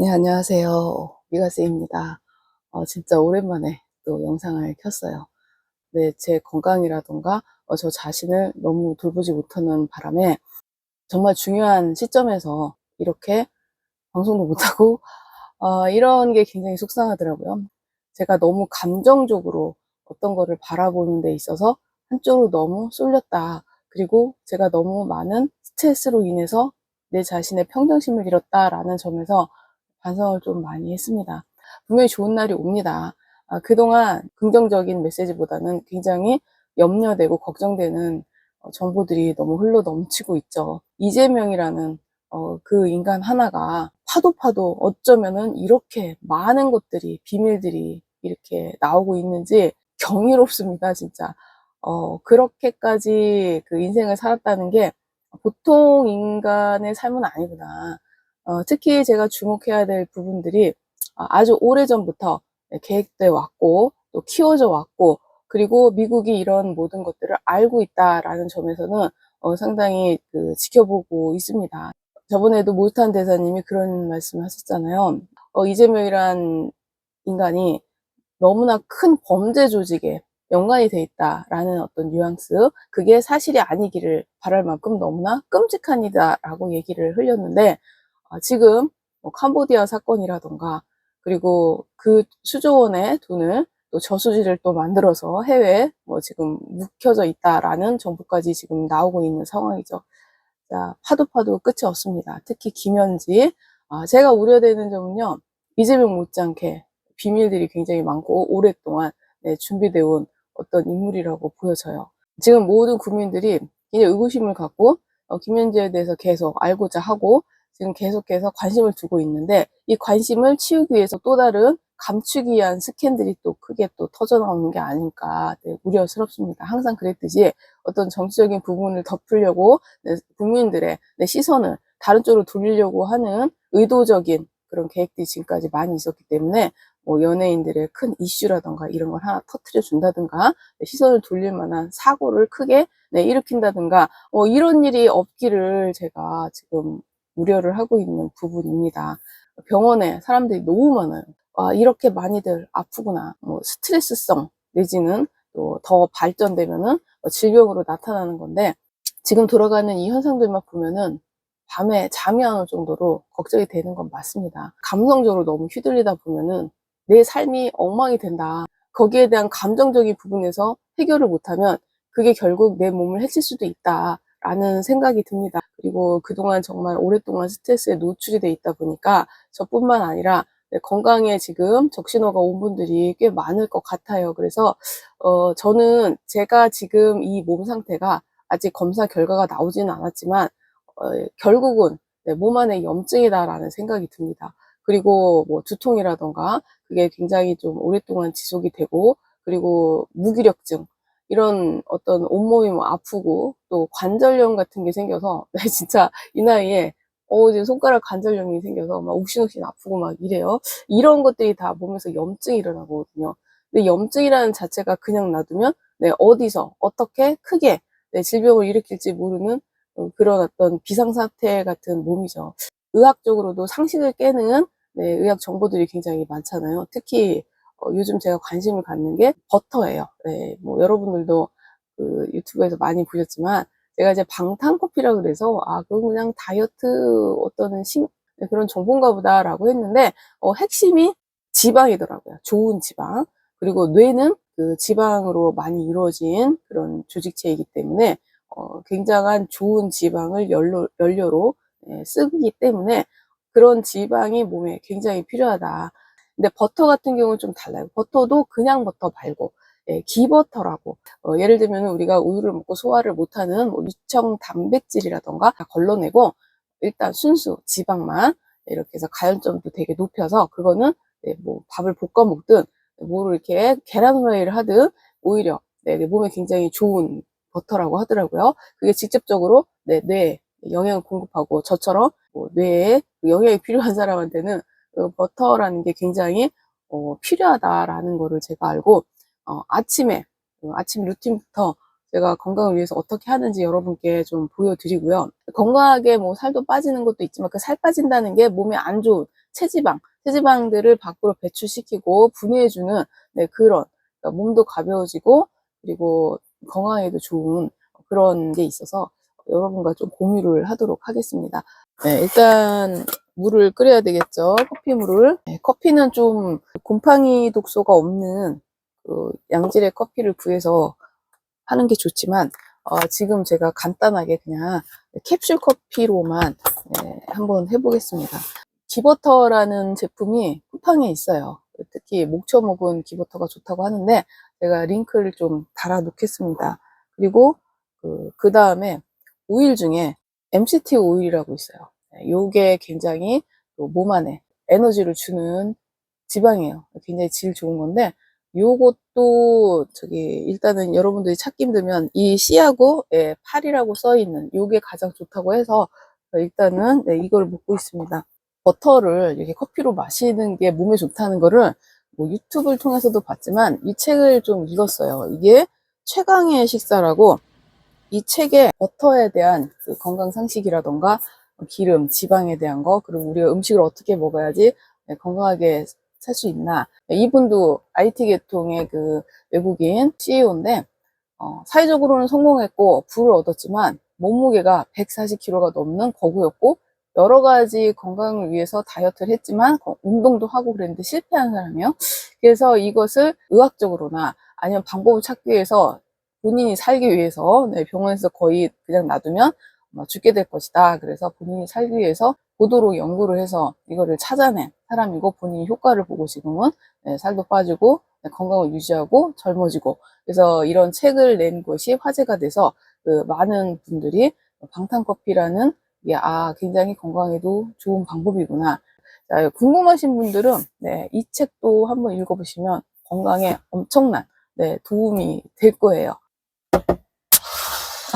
네, 안녕하세요. 미가세입니다. 어, 진짜 오랜만에 또 영상을 켰어요. 네, 제 건강이라던가, 어, 저 자신을 너무 돌보지 못하는 바람에 정말 중요한 시점에서 이렇게 방송도 못하고, 어, 이런 게 굉장히 속상하더라고요. 제가 너무 감정적으로 어떤 거를 바라보는 데 있어서 한쪽으로 너무 쏠렸다. 그리고 제가 너무 많은 스트레스로 인해서 내 자신의 평정심을 잃었다라는 점에서 반성을 좀 많이 했습니다. 분명히 좋은 날이 옵니다. 아, 그동안 긍정적인 메시지보다는 굉장히 염려되고 걱정되는 어, 정보들이 너무 흘러 넘치고 있죠. 이재명이라는 어, 그 인간 하나가 파도 파도 어쩌면은 이렇게 많은 것들이 비밀들이 이렇게 나오고 있는지 경이롭습니다, 진짜. 어, 그렇게까지 그 인생을 살았다는 게 보통 인간의 삶은 아니구나. 어, 특히 제가 주목해야 될 부분들이 아, 아주 오래전부터 계획돼 왔고 또 키워져 왔고 그리고 미국이 이런 모든 것들을 알고 있다라는 점에서는 어, 상당히 그 지켜보고 있습니다. 저번에도 몰탄 대사님이 그런 말씀 하셨잖아요. 어, 이재명이란 인간이 너무나 큰 범죄 조직에 연관이 돼 있다라는 어떤 뉘앙스, 그게 사실이 아니기를 바랄 만큼 너무나 끔찍한 이다라고 얘기를 흘렸는데, 아, 지금 뭐 캄보디아 사건이라던가, 그리고 그 수조 원의 돈을 또 저수지를 또 만들어서 해외에 뭐 지금 묵혀져 있다라는 정보까지 지금 나오고 있는 상황이죠. 자, 파도 파도 끝이 없습니다. 특히 김현지. 아, 제가 우려되는 점은요, 이재명 못지않게 비밀들이 굉장히 많고 오랫동안 네, 준비되어 온 어떤 인물이라고 보여져요. 지금 모든 국민들이 이제 의구심을 갖고 어, 김현지에 대해서 계속 알고자 하고 지금 계속해서 관심을 두고 있는데 이 관심을 치우기 위해서 또 다른 감추기 위한 스캔들이 또 크게 또 터져 나오는 게 아닐까 네, 우려스럽습니다. 항상 그랬듯이 어떤 정치적인 부분을 덮으려고 네, 국민들의 네, 시선을 다른 쪽으로 돌리려고 하는 의도적인 그런 계획들이 지금까지 많이 있었기 때문에 뭐 연예인들의 큰 이슈라던가 이런 걸 하나 터트려 준다든가 네, 시선을 돌릴 만한 사고를 크게 네, 일으킨다든가 어, 이런 일이 없기를 제가 지금 우려를 하고 있는 부분입니다. 병원에 사람들이 너무 많아요. 아, 이렇게 많이들 아프구나. 뭐 스트레스성 내지는 또 더 발전되면은 뭐 질병으로 나타나는 건데 지금 돌아가는 이 현상들만 보면은 밤에 잠이 안 올 정도로 걱정이 되는 건 맞습니다. 감성적으로 너무 휘둘리다 보면은 내 삶이 엉망이 된다. 거기에 대한 감정적인 부분에서 해결을 못하면 그게 결국 내 몸을 해칠 수도 있다라는 생각이 듭니다. 그리고 그동안 정말 오랫동안 스트레스에 노출이 돼 있다 보니까 저뿐만 아니라 건강에 지금 적신호가 온 분들이 꽤 많을 것 같아요. 그래서 어, 저는 제가 지금 이 몸 상태가 아직 검사 결과가 나오지는 않았지만 어, 결국은 네, 몸 안에 염증이다라는 생각이 듭니다. 그리고 뭐 두통이라던가 그게 굉장히 좀 오랫동안 지속이 되고 그리고 무기력증 이런 어떤 온몸이 뭐 아프고 또 관절염 같은 게 생겨서 네, 진짜 이 나이에 어, 이제 손가락 관절염이 생겨서 막 욱신욱신 아프고 막 이래요. 이런 것들이 다 몸에서 염증이 일어나거든요. 근데 염증이라는 자체가 그냥 놔두면 네, 어디서 어떻게 크게 네, 질병을 일으킬지 모르는 어, 그런 어떤 비상사태 같은 몸이죠. 의학적으로도 상식을 깨는 네, 의학 정보들이 굉장히 많잖아요. 특히 어, 요즘 제가 관심을 갖는 게 버터예요. 네, 뭐 여러분들도 그 유튜브에서 많이 보셨지만 제가 이제 방탄커피라 그래서 아 그건 그냥 다이어트 어떤 신, 네, 그런 정보인가 보다라고 했는데 어, 핵심이 지방이더라고요. 좋은 지방. 그리고 뇌는 그 지방으로 많이 이루어진 그런 조직체이기 때문에 어, 굉장한 좋은 지방을 연료, 연료로 예, 쓰기 때문에 그런 지방이 몸에 굉장히 필요하다. 근데 버터 같은 경우는 좀 달라요. 버터도 그냥 버터 말고 예, 기버터라고 어, 예를 들면 우리가 우유를 먹고 소화를 못하는 뭐 유청 단백질이라던가 다 걸러내고 일단 순수 지방만 이렇게 해서 가연점도 되게 높여서 그거는 네, 뭐 밥을 볶아 먹든 뭐를 이렇게 계란 후라이를 하든 오히려 네, 몸에 굉장히 좋은 버터라고 하더라고요. 그게 직접적으로 네, 뇌에 영양을 공급하고 저처럼 뭐 뇌에 영양이 필요한 사람한테는 그 버터라는 게 굉장히 어, 필요하다라는 거를 제가 알고 어, 아침에 어, 아침 루틴부터 제가 건강을 위해서 어떻게 하는지 여러분께 좀 보여드리고요. 건강하게 뭐 살도 빠지는 것도 있지만 그 살 빠진다는 게 몸에 안 좋은 체지방, 체지방들을 밖으로 배출시키고 분해해주는 네, 그런 그러니까 몸도 가벼워지고 그리고 건강에도 좋은 그런 게 있어서 여러분과 좀 공유를 하도록 하겠습니다. 네, 일단 물을 끓여야 되겠죠. 커피물을. 네, 커피는 좀 곰팡이 독소가 없는 그 양질의 커피를 구해서 하는 게 좋지만 어, 지금 제가 간단하게 그냥 캡슐 커피로만 네, 한번 해보겠습니다. 기버터라는 제품이 쿠팡에 있어요. 특히 목초 먹은 기버터가 좋다고 하는데 제가 링크를 좀 달아 놓겠습니다. 그리고 그, 그 다음에 오일 중에 MCT 오일이라고 있어요. 네, 요게 굉장히 또몸 안에 에너지를 주는 지방이에요. 굉장히 질 좋은 건데 요것도 저기 일단은 여러분들이 찾기 힘들면 이 C하고 예, 8이라고 써 있는 요게 가장 좋다고 해서 일단은 네, 이걸 먹고 있습니다. 버터를 이렇게 커피로 마시는 게 몸에 좋다는 거를 뭐 유튜브를 통해서도 봤지만 이 책을 좀 읽었어요. 이게 최강의 식사라고 이 책에 버터에 대한 그 건강 상식이라던가 기름, 지방에 대한 거, 그리고 우리가 음식을 어떻게 먹어야지 네, 건강하게 살 수 있나. 이분도 IT 계통의 그 외국인 CEO인데, 어, 사회적으로는 성공했고, 부를 얻었지만, 몸무게가 140kg가 넘는 거구였고, 여러 가지 건강을 위해서 다이어트를 했지만, 거- 운동도 하고 그랬는데 실패한 사람이에요. 그래서 이것을 의학적으로나 아니면 방법을 찾기 위해서 본인이 살기 위해서 네, 병원에서 거의 그냥 놔두면 뭐 죽게 될 것이다. 그래서 본인이 살기 위해서 고도로 연구를 해서 이거를 찾아낸 사람이고 본인이 효과를 보고 지금은 네, 살도 빠지고 네, 건강을 유지하고 젊어지고 그래서 이런 책을 낸 것이 화제가 돼서 그 많은 분들이 방탄커피라는 게 아, 굉장히 건강에도 좋은 방법이구나. 자, 궁금하신 분들은 네, 이 책도 한번 읽어보시면 건강에 엄청난 네, 도움이 될 거예요.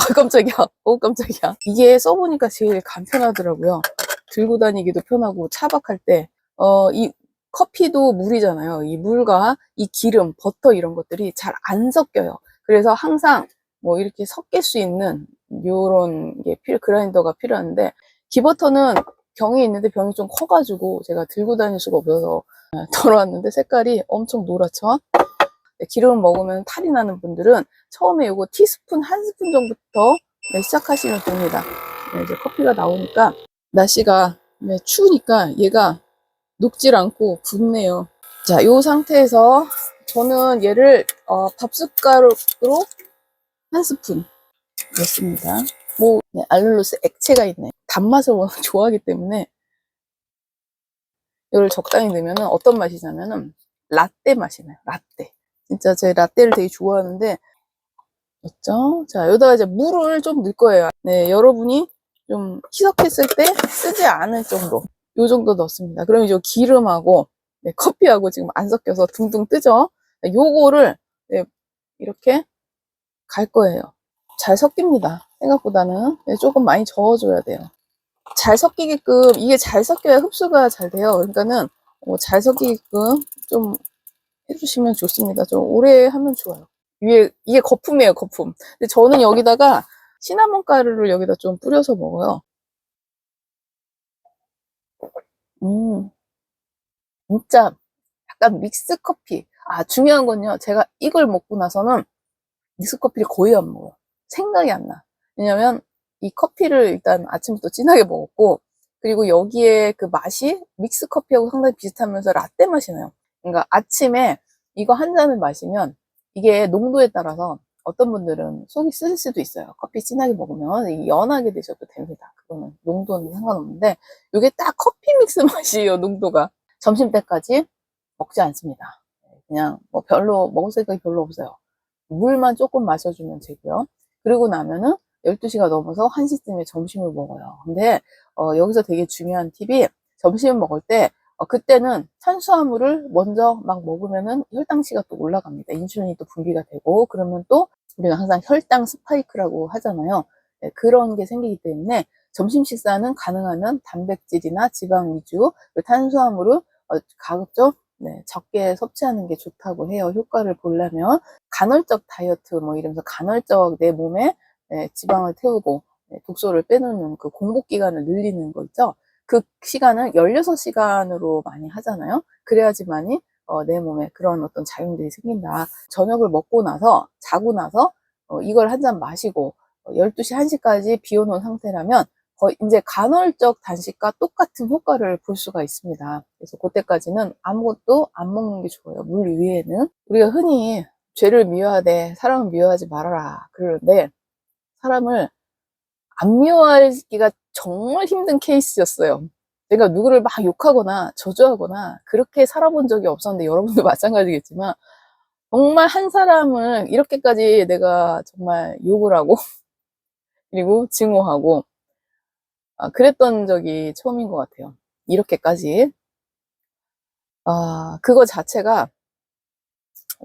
아, 깜짝이야. 어, 깜짝이야. 이게 써보니까 제일 간편하더라고요. 들고 다니기도 편하고 차박할 때, 어, 이 커피도 물이잖아요. 이 물과 이 기름, 버터 이런 것들이 잘 안 섞여요. 그래서 항상 뭐 이렇게 섞일 수 있는 요런 게 필요, 그라인더가 필요한데, 기버터는 병이 있는데 병이 좀 커가지고 제가 들고 다닐 수가 없어서 덜어왔는데 색깔이 엄청 노랗죠? 네, 기름을 먹으면 탈이 나는 분들은 처음에 요거 티스푼 한 스푼 정도부터 네, 시작하시면 됩니다. 네, 이제 커피가 나오니까 날씨가 네, 추우니까 얘가 녹질 않고 붓네요. 자, 요 상태에서 저는 얘를 어, 밥숟가락으로 한 스푼 넣습니다. 뭐 네, 알룰로스 액체가 있네. 단맛을 워낙 좋아하기 때문에 이걸 적당히 넣으면 어떤 맛이냐면은 라떼 맛이 나요. 라떼. 진짜 제 라떼를 되게 좋아하는데 됐죠? 자, 여기다가 이제 물을 좀 넣을 거예요. 네, 여러분이 좀 희석했을 때 쓰지 않을 정도. 요 정도 넣습니다. 그럼 이제 기름하고 네, 커피하고 지금 안 섞여서 둥둥 뜨죠? 네, 요거를 네, 이렇게 갈 거예요. 잘 섞입니다. 생각보다는 네, 조금 많이 저어줘야 돼요. 잘 섞이게끔 이게 잘 섞여야 흡수가 잘 돼요. 그러니까는 어, 잘 섞이게끔 좀 해주시면 좋습니다. 좀 오래 하면 좋아요. 위에 이게 거품이에요, 거품. 근데 저는 여기다가 시나몬 가루를 여기다 좀 뿌려서 먹어요. 음, 진짜 약간 믹스 커피. 아, 중요한 건요. 제가 이걸 먹고 나서는 믹스 커피를 거의 안 먹어요. 생각이 안 나. 왜냐면 이 커피를 일단 아침부터 진하게 먹었고, 그리고 여기에 그 맛이 믹스 커피하고 상당히 비슷하면서 라떼 맛이 나요. 그러니까 아침에 이거 한 잔을 마시면 이게 농도에 따라서 어떤 분들은 속이 쓰실 수도 있어요. 커피 진하게 먹으면 연하게 드셔도 됩니다. 그거는 농도는 상관없는데 이게 딱 커피 믹스 맛이에요. 농도가 점심 때까지 먹지 않습니다. 그냥 뭐 별로 먹을 생각이 별로 없어요. 물만 조금 마셔주면 되고요. 그리고 나면은 12시가 넘어서 1시쯤에 점심을 먹어요. 근데 어, 여기서 되게 중요한 팁이 점심을 먹을 때 어, 그때는 탄수화물을 먼저 막 먹으면은 혈당치가 또 올라갑니다. 인슐린이 또 분비가 되고 그러면 또 우리가 항상 혈당 스파이크라고 하잖아요. 네, 그런 게 생기기 때문에 점심 식사는 가능하면 단백질이나 지방 위주, 탄수화물을 어, 가급적 네, 적게 섭취하는 게 좋다고 해요. 효과를 보려면 간헐적 다이어트 뭐 이러면서 간헐적 내 몸에 네, 지방을 태우고 네, 독소를 빼놓는 그 공복 기간을 늘리는 거 있죠. 그 시간을 16시간으로 많이 하잖아요. 그래야지만이 어, 내 몸에 그런 어떤 작용들이 생긴다. 저녁을 먹고 나서 자고 나서 어, 이걸 한 잔 마시고 어, 12시 1시까지 비워놓은 상태라면 거의 이제 간헐적 단식과 똑같은 효과를 볼 수가 있습니다. 그래서 그때까지는 아무것도 안 먹는 게 좋아요. 물 위에는 우리가 흔히 죄를 미워하되 사람을 미워하지 말아라 그러는데 사람을 안 미워하기가 정말 힘든 케이스였어요. 내가 누구를 막 욕하거나 저주하거나 그렇게 살아본 적이 없었는데 여러분도 마찬가지겠지만 정말 한 사람을 이렇게까지 내가 정말 욕을 하고 그리고 증오하고 아, 그랬던 적이 처음인 것 같아요. 이렇게까지 아 그거 자체가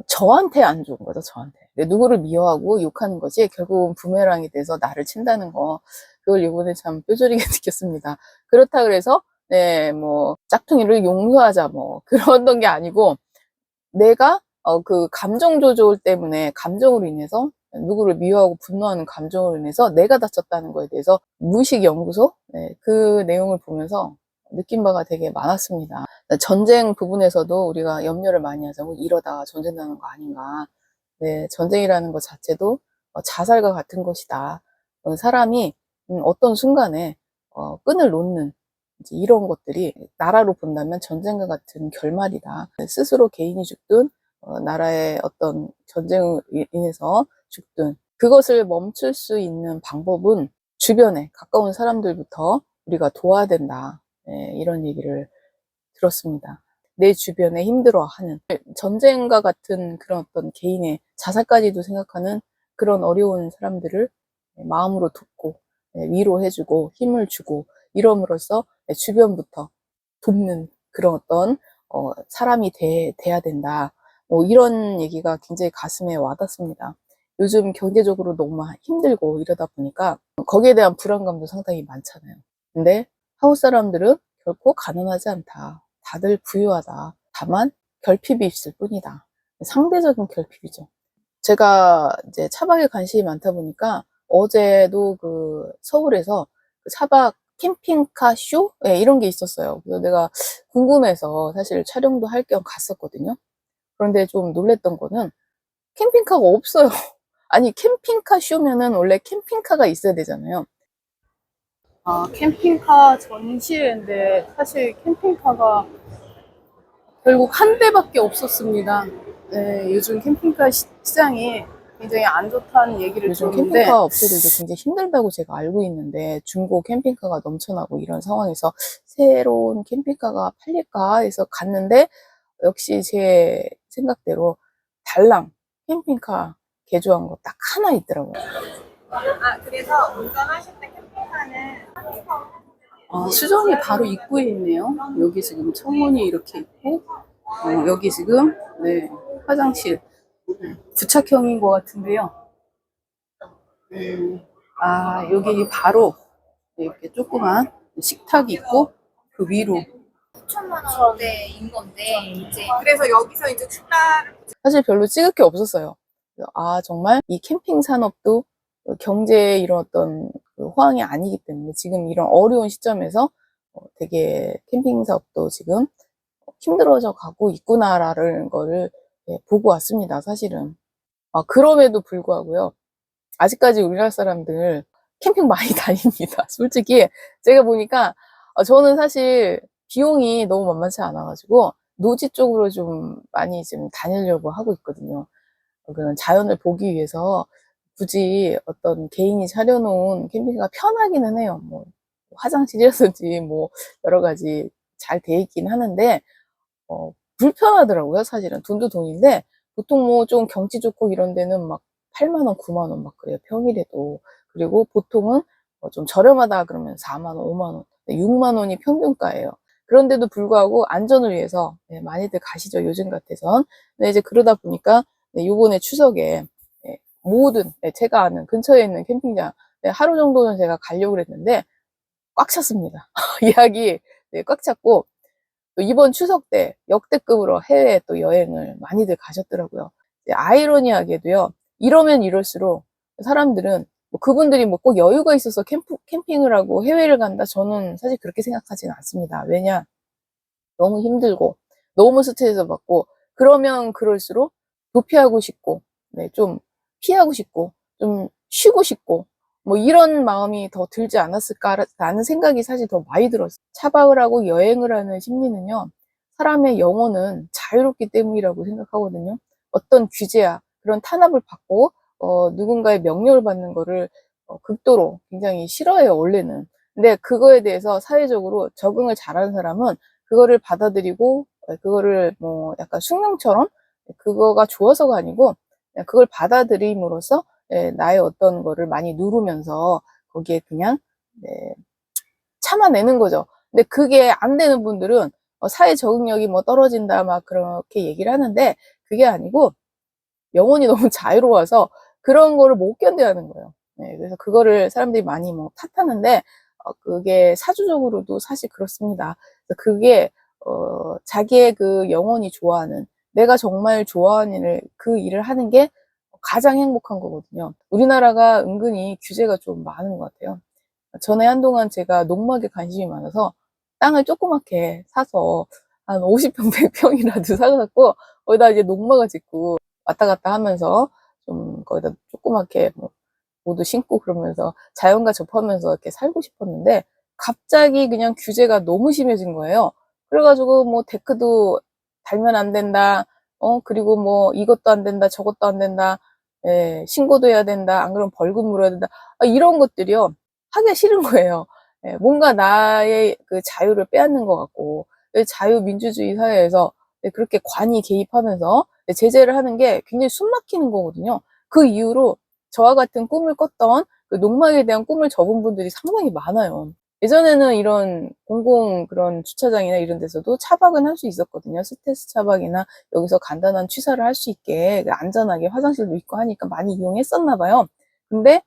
저한테 안 좋은 거죠, 저한테. 누구를 미워하고 욕하는 것이 결국은 부메랑이 돼서 나를 친다는 거. 그걸 이번에 참 뼈저리게 느꼈습니다. 그렇다 그래서, 네, 뭐, 짝퉁이를 용서하자, 뭐, 그런 게 아니고, 내가, 어, 그 감정 조절 때문에, 감정으로 인해서, 누구를 미워하고 분노하는 감정으로 인해서 내가 다쳤다는 거에 대해서 무의식 연구소 네, 그 내용을 보면서 느낀 바가 되게 많았습니다. 전쟁 부분에서도 우리가 염려를 많이. 뭐 이러다가 전쟁 나는 거 아닌가. 네, 전쟁이라는 것 자체도 어, 자살과 같은 것이다. 어, 사람이 음, 어떤 순간에 어, 끈을 놓는 이런 것들이 나라로 본다면 전쟁과 같은 결말이다. 스스로 개인이 죽든 어, 나라의 어떤 전쟁으로 인해서 죽든 그것을 멈출 수 있는 방법은 주변에 가까운 사람들부터 우리가 도와야 된다. 네, 이런 얘기를 들었습니다. 내 주변에 힘들어하는 전쟁과 같은 그런 어떤 개인의 자살까지도 생각하는 그런 어려운 사람들을 마음으로 돕고 네, 위로해주고 힘을 주고 이럼으로써 주변부터 돕는 그런 어떤 어, 사람이 돼, 돼야 된다. 뭐 이런 얘기가 굉장히 가슴에 와닿습니다. 요즘 경제적으로 너무 힘들고 이러다 보니까 거기에 대한 불안감도 상당히 많잖아요. 근데 한국 사람들은 결코 가난하지 않다. 다들 부유하다. 다만 결핍이 있을 뿐이다. 상대적인 결핍이죠. 제가 이제 차박에 관심이 많다 보니까 어제도 그 서울에서 그 차박 캠핑카 쇼? 네, 이런 게 있었어요. 그래서 내가 궁금해서 사실 촬영도 할 겸 갔었거든요. 그런데 좀 놀랬던 거는 캠핑카가 없어요. 아니, 캠핑카 쇼면은 원래 캠핑카가 있어야 되잖아요. 아, 캠핑카 전시회인데 사실 캠핑카가 결국 한 대밖에 없었습니다. 네, 요즘 캠핑카 시- 시장이 굉장히 안 좋다는 얘기를 요즘 들었는데 캠핑카 업체들도 굉장히 힘들다고 제가 알고 있는데 중고 캠핑카가 넘쳐나고 이런 상황에서 새로운 캠핑카가 팔릴까 해서 갔는데 역시 제 생각대로 달랑 캠핑카 개조한 거 딱 하나 있더라고요. 아, 그래서 운전하실 때 캠핑카는 아, 수정이 바로 입구에 있네요. 여기 지금 창문이 이렇게 있고, 어, 여기 지금, 네, 화장실. 네, 부착형인 것 같은데요. 음, 아, 여기 바로 이렇게 조그만 식탁이 있고, 그 위로. 9천만 원대인 건데 이제 그래서 여기서 이제 추가를 사실 별로 찍을 게 없었어요. 그래서 아, 정말 이 캠핑 산업도 경제의 이런 어떤 그 호황이 아니기 때문에 지금 이런 어려운 시점에서 어, 되게 캠핑 사업도 지금 힘들어져 가고 있구나라는 거를 예, 보고 왔습니다, 사실은. 아, 그럼에도 불구하고요. 아직까지 우리나라 사람들 캠핑 많이 다닙니다. 솔직히 제가 보니까 어, 저는 사실 비용이 너무 만만치 않아가지고 노지 쪽으로 좀 많이 지금 다니려고 하고 있거든요. 어, 그런 자연을 보기 위해서 굳이 어떤 개인이 차려놓은 캠핑카가 편하기는 해요. 뭐 화장실이라든지 뭐 여러 가지 잘 돼 있긴 하는데 어, 불편하더라고요. 사실은 돈도 돈인데 보통 뭐 좀 경치 좋고 이런 데는 막 8만 원, 9만 원 막 그래요. 평일에도 그리고 보통은 어, 좀 저렴하다 그러면 4만 원, 5만 원, 6만 원이 평균가예요. 그런데도 불구하고 안전을 위해서 네, 많이들 가시죠. 요즘 같아선. 근데 이제 그러다 보니까 네, 요번에 추석에 네, 모든 네, 제가 아는 근처에 있는 캠핑장 네, 하루 정도는 제가 가려고 했는데 꽉 찼습니다. 예약이 네, 꽉 찼고 또 이번 추석 때 역대급으로 해외 또 여행을 많이들 가셨더라고요. 아이러니하게도요. 이러면 이럴수록 사람들은 뭐 그분들이 뭐 꼭 여유가 있어서 캠프, 캠핑을 하고 해외를 간다? 저는 사실 그렇게 생각하지는 않습니다. 왜냐? 너무 힘들고, 너무 스트레스 받고, 그러면 그럴수록 도피하고 싶고, 네, 좀 피하고 싶고, 좀 쉬고 싶고, 뭐 이런 마음이 더 들지 않았을까라는 생각이 사실 더 많이 들었어요. 차박을 하고 여행을 하는 심리는요, 사람의 영혼은 자유롭기 때문이라고 생각하거든요. 어떤 규제야, 그런 탄압을 받고, 어, 누군가의 명령을 받는 거를 어, 극도로 굉장히 싫어해요, 원래는. 근데 그거에 대해서 사회적으로 적응을 잘하는 사람은 그거를 받아들이고, 어, 그거를 뭐 약간 숙명처럼 그거가 좋아서가 아니고, 그냥 그걸 받아들임으로써 예, 나의 어떤 거를 많이 누르면서 거기에 그냥 네, 참아내는 거죠. 근데 그게 안 되는 분들은 어, 사회 적응력이 뭐 떨어진다 막 그렇게 얘기를 하는데 그게 아니고 영혼이 너무 자유로워서 그런 거를 못 견뎌하는 거예요. 네, 그래서 그거를 사람들이 많이 뭐 탓하는데 어, 그게 사주적으로도 사실 그렇습니다. 그게 어, 자기의 그 영혼이 좋아하는 내가 정말 좋아하는 일을 그 일을 하는 게 가장 행복한 거거든요. 우리나라가 은근히 규제가 좀 많은 것 같아요. 전에 한동안 제가 농막에 관심이 많아서 땅을 조그맣게 사서 한 50평, 100평이라도 사갖고 거기다 이제 농막을 짓고 왔다 갔다 하면서 좀 거기다 조그맣게 뭐 모두 신고 그러면서 자연과 접하면서 이렇게 살고 싶었는데 갑자기 그냥 규제가 너무 심해진 거예요. 그래가지고 뭐 데크도 달면 안 된다. 어 그리고 뭐 이것도 안 된다, 저것도 안 된다. 예, 신고도 해야 된다. 안 그러면 벌금 물어야 된다. 아, 이런 것들이요. 하기가 싫은 거예요. 예, 뭔가 나의 그 자유를 빼앗는 것 같고, 예, 자유민주주의 사회에서 예, 그렇게 관이 개입하면서 예, 제재를 하는 게 굉장히 숨 막히는 거거든요. 그 이후로 저와 같은 꿈을 꿨던 그 농막에 대한 꿈을 접은 분들이 상당히 많아요. 예전에는 이런 공공 그런 주차장이나 이런 데서도 차박은 할 수 있었거든요. 스텔스 차박이나 여기서 간단한 취사를 할 수 있게 그 안전하게 화장실도 있고 하니까 많이 이용했었나 봐요. 근데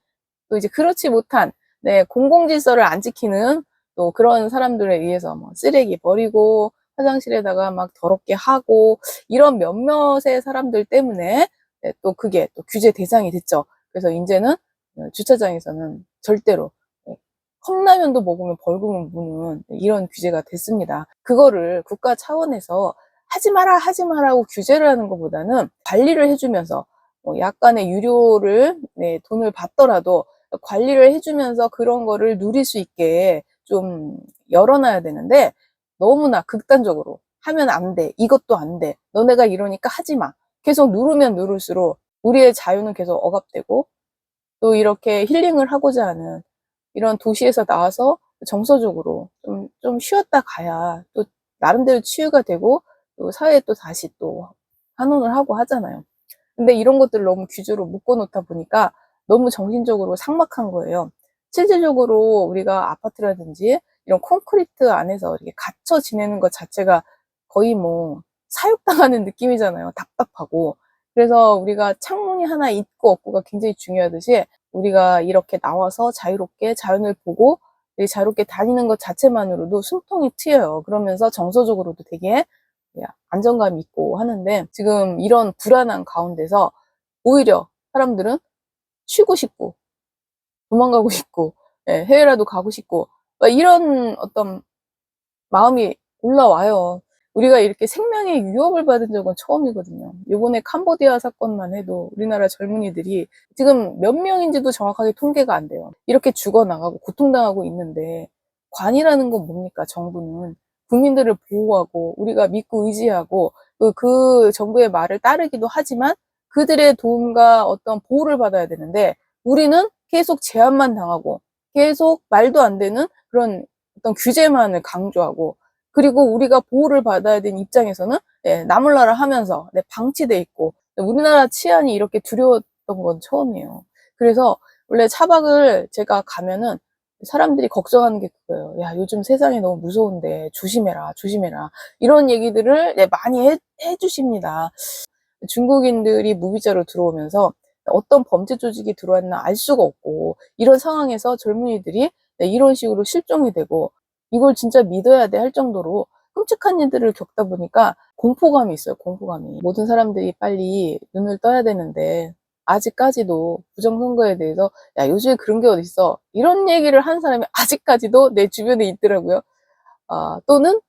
또 이제 그렇지 못한 네, 공공 질서를 안 지키는 또 그런 사람들에 의해서 뭐 쓰레기 버리고 화장실에다가 막 더럽게 하고 이런 몇몇의 사람들 때문에 네, 또 그게 또 규제 대상이 됐죠. 그래서 이제는 어, 주차장에서는 절대로 네, 컵라면도 먹으면 벌금을 무는 이런 규제가 됐습니다. 그거를 국가 차원에서 하지 마라 하지 마라고 규제를 하는 것보다는 관리를 해주면서 뭐 약간의 유료를 네, 돈을 받더라도 관리를 해주면서 그런 거를 누릴 수 있게 좀 열어놔야 되는데 너무나 극단적으로 하면 안 돼. 이것도 안 돼. 너네가 이러니까 하지 마. 계속 누르면 누를수록 우리의 자유는 계속 억압되고 또 이렇게 힐링을 하고자 하는 이런 도시에서 나와서 정서적으로 좀, 좀 쉬었다 가야 또 나름대로 치유가 되고 또 사회에 또 다시 또 환원을 하고 하잖아요. 근데 이런 것들을 너무 규제로 묶어놓다 보니까 너무 정신적으로 삭막한 거예요. 실질적으로 우리가 아파트라든지 이런 콘크리트 안에서 이렇게 갇혀 지내는 것 자체가 거의 뭐 사육당하는 느낌이잖아요. 답답하고. 그래서 우리가 창문이 하나 있고 없고가 굉장히 중요하듯이 우리가 이렇게 나와서 자유롭게 자연을 보고 이렇게 자유롭게 다니는 것 자체만으로도 숨통이 트여요. 그러면서 정서적으로도 되게 안정감 있고 하는데 지금 이런 불안한 가운데서 오히려 사람들은 쉬고 싶고 도망가고 싶고 예, 해외라도 가고 싶고 막 이런 어떤 마음이 올라와요. 우리가 이렇게 생명의 위협을 받은 적은 처음이거든요. 이번에 캄보디아 사건만 해도 우리나라 젊은이들이 지금 몇 명인지도 정확하게 통계가 안 돼요. 이렇게 죽어나가고 고통당하고 있는데 관이라는 건 뭡니까? 정부는 국민들을 보호하고 우리가 믿고 의지하고 그, 그 정부의 말을 따르기도 하지만 그들의 도움과 어떤 보호를 받아야 되는데 우리는 계속 제한만 당하고 계속 말도 안 되는 그런 어떤 규제만을 강조하고 그리고 우리가 보호를 받아야 되는 입장에서는 예, 나몰라라 하면서 네, 방치돼 있고 우리나라 치안이 이렇게 두려웠던 건 처음이에요. 그래서 원래 차박을 제가 가면은 사람들이 걱정하는 게 그거예요. 야 요즘 세상이 너무 무서운데 조심해라 조심해라 이런 얘기들을 네, 많이 해, 해주십니다. 중국인들이 무비자로 들어오면서 어떤 범죄 조직이 들어왔나 알 수가 없고 이런 상황에서 젊은이들이 네, 이런 식으로 실종이 되고 이걸 진짜 믿어야 돼 할 정도로 끔찍한 일들을 겪다 보니까 공포감이 있어요, 공포감이. 모든 사람들이 빨리 눈을 떠야 되는데, 아직까지도 부정선거에 대해서 야 요즘에 그런 게 어딨어 이런 얘기를 하는 사람이 아직까지도 내 주변에 있더라고요. 아, 또는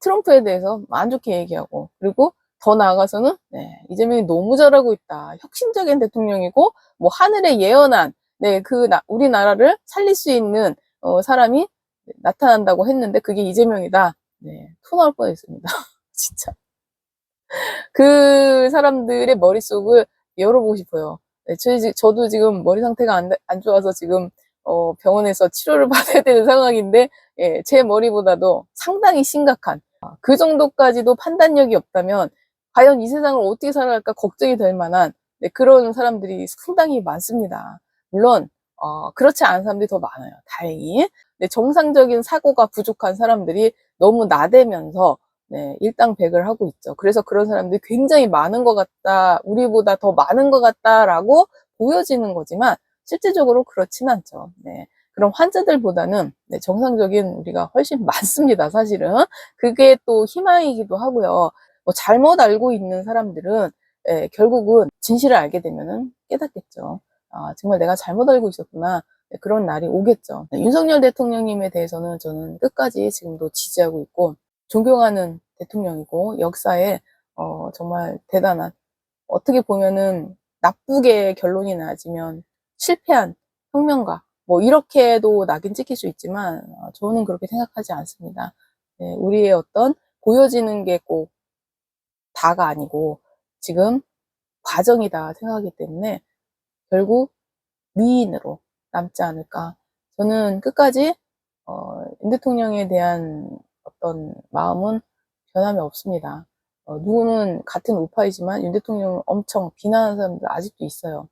트럼프에 대해서 안 좋게 얘기하고 그리고 더 나아가서는 네, 이재명이 너무 잘하고 있다. 혁신적인 대통령이고 뭐 하늘에 예언한 네, 그 나- 우리나라를 살릴 수 있는 어, 사람이 나타난다고 했는데 그게 이재명이다. 네, 토 나올 뻔했습니다. 진짜. 그 사람들의 머릿속을 열어보고 싶어요. 네, 저, 저도 지금 머리 상태가 안, 안 좋아서 지금 어, 병원에서 치료를 받아야 되는 상황인데 예, 제 머리보다도 상당히 심각한 아, 그 정도까지도 판단력이 없다면 과연 이 세상을 어떻게 살아갈까 걱정이 될 만한 네, 그런 사람들이 상당히 많습니다. 물론 어, 그렇지 않은 사람들이 더 많아요. 다행히 네, 정상적인 사고가 부족한 사람들이 너무 나대면서 네, 일당백을 하고 있죠. 그래서 그런 사람들이 굉장히 많은 것 같다, 우리보다 더 많은 것 같다라고 보여지는 거지만 실제적으로 그렇진 않죠. 네, 그럼 환자들보다는 네, 정상적인 우리가 훨씬 많습니다. 사실은 그게 또 희망이기도 하고요. 뭐 잘못 알고 있는 사람들은 예, 결국은 진실을 알게 되면은 깨닫겠죠. 아, 정말 내가 잘못 알고 있었구나. 네, 그런 날이 오겠죠. 네, 윤석열 대통령님에 대해서는 저는 끝까지 지금도 지지하고 있고 존경하는 대통령이고 역사에 어, 정말 대단한 어떻게 보면은 나쁘게 결론이 나지면 실패한 혁명가 뭐 이렇게도 낙인 찍힐 수 있지만 어, 저는 그렇게 생각하지 않습니다. 네, 우리의 어떤 보여지는 게 꼭 다가 아니고 지금 과정이다 생각하기 때문에 결국 미인으로 남지 않을까. 저는 끝까지 어, 윤 대통령에 대한 어떤 마음은 변함이 없습니다. 어, 누구는 같은 우파이지만 윤 대통령을 엄청 비난하는 사람들 아직도 있어요.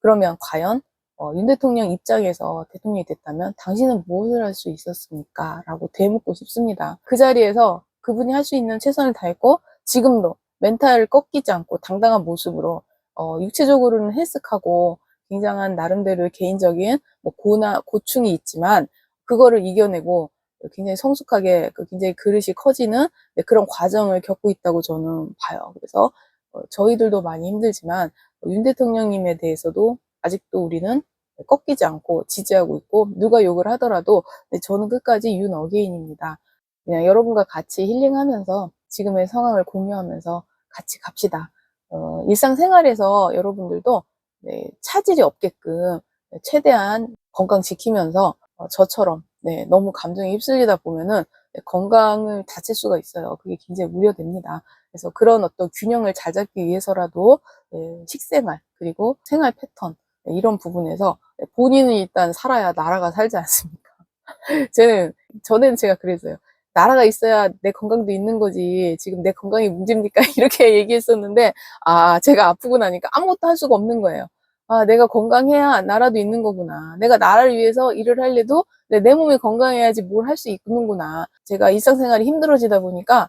그러면 과연 어, 윤 대통령 입장에서 대통령이 됐다면 당신은 무엇을 할 수 있었습니까? 라고 되묻고 싶습니다. 그 자리에서 그분이 할 수 있는 최선을 다했고 지금도 멘탈을 꺾이지 않고 당당한 모습으로 어, 육체적으로는 헬스하고 굉장한 나름대로의 개인적인 뭐 고나 고충이 있지만 그거를 이겨내고 굉장히 성숙하게 그 굉장히 그릇이 커지는 네, 그런 과정을 겪고 있다고 저는 봐요. 그래서 어, 저희들도 많이 힘들지만 윤 대통령님에 대해서도 아직도 우리는 꺾이지 않고 지지하고 있고 누가 욕을 하더라도 네, 저는 끝까지 윤 어게인입니다. 그냥 여러분과 같이 힐링하면서 지금의 상황을 공유하면서 같이 갑시다. 어, 일상생활에서 여러분들도 네, 차질이 없게끔 네, 최대한 건강 지키면서 어, 저처럼 네, 너무 감정에 휩쓸리다 보면은 네, 건강을 다칠 수가 있어요. 그게 굉장히 우려됩니다. 그래서 그런 어떤 균형을 잘 잡기 위해서라도 네, 식생활 그리고 생활 패턴 네, 이런 부분에서 네, 본인은 일단 살아야 나라가 살지 않습니까? 저는 전에는 제가 그랬어요. 나라가 있어야 내 건강도 있는 거지. 지금 내 건강이 문제입니까? 이렇게 얘기했었는데, 아, 제가 아프고 나니까 아무것도 할 수가 없는 거예요. 아, 내가 건강해야 나라도 있는 거구나. 내가 나라를 위해서 일을 할래도 내, 내 몸이 건강해야지 뭘 할 수 있는구나. 제가 일상생활이 힘들어지다 보니까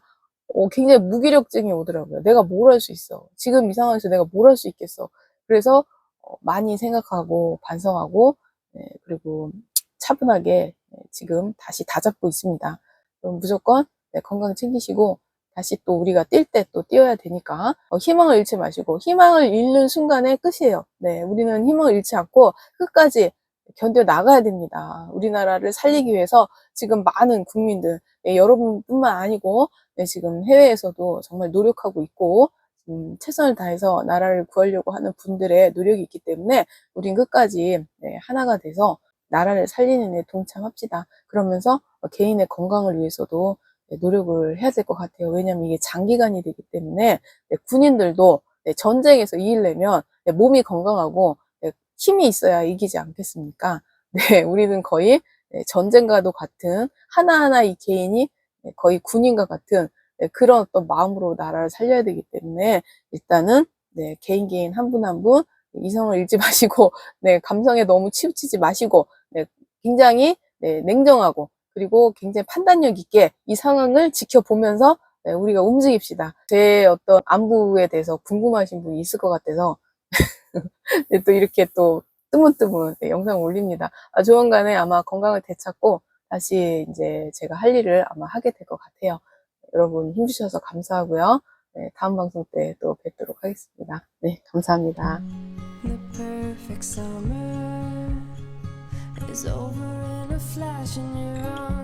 어, 굉장히 무기력증이 오더라고요. 내가 뭘 할 수 있어. 지금 이 상황에서 내가 뭘 할 수 있겠어. 그래서 어, 많이 생각하고 반성하고 네, 그리고 차분하게 네, 지금 다시 다잡고 있습니다. 그럼 무조건 네, 건강 챙기시고 다시 또 우리가 뛸 때 또 뛰어야 되니까 어, 희망을 잃지 마시고 희망을 잃는 순간에 끝이에요. 네, 우리는 희망을 잃지 않고 끝까지 견뎌 나가야 됩니다. 우리나라를 살리기 위해서 지금 많은 국민들, 네, 여러분뿐만 아니고 네, 지금 해외에서도 정말 노력하고 있고 음, 최선을 다해서 나라를 구하려고 하는 분들의 노력이 있기 때문에 우린 끝까지 네, 하나가 돼서 나라를 살리는 데 동참합시다. 그러면서 개인의 건강을 위해서도 네, 노력을 해야 될 것 같아요. 왜냐하면 이게 장기간이 되기 때문에 네, 군인들도 네, 전쟁에서 이기려면 네, 몸이 건강하고 네, 힘이 있어야 이기지 않겠습니까? 네, 우리는 거의 네, 전쟁과도 같은 하나하나 이 개인이 네, 거의 군인과 같은 네, 그런 어떤 마음으로 나라를 살려야 되기 때문에 일단은 네, 개인 개인 한 분 한분 이성을 잃지 마시고 네, 감성에 너무 치우치지 마시고 네, 굉장히 네, 냉정하고 그리고 굉장히 판단력 있게 이 상황을 지켜보면서 네, 우리가 움직입시다. 제 어떤 안부에 대해서 궁금하신 분이 있을 것 같아서 네, 또 이렇게 또 뜨문뜨문 네, 영상 올립니다. 아, 조만간에 아마 건강을 되찾고 다시 이제 제가 할 일을 아마 하게 될 것 같아요. 여러분 힘주셔서 감사하고요. 네, 다음 방송 때 또 뵙도록 하겠습니다. 네, 감사합니다. Is over in a flash, and you're on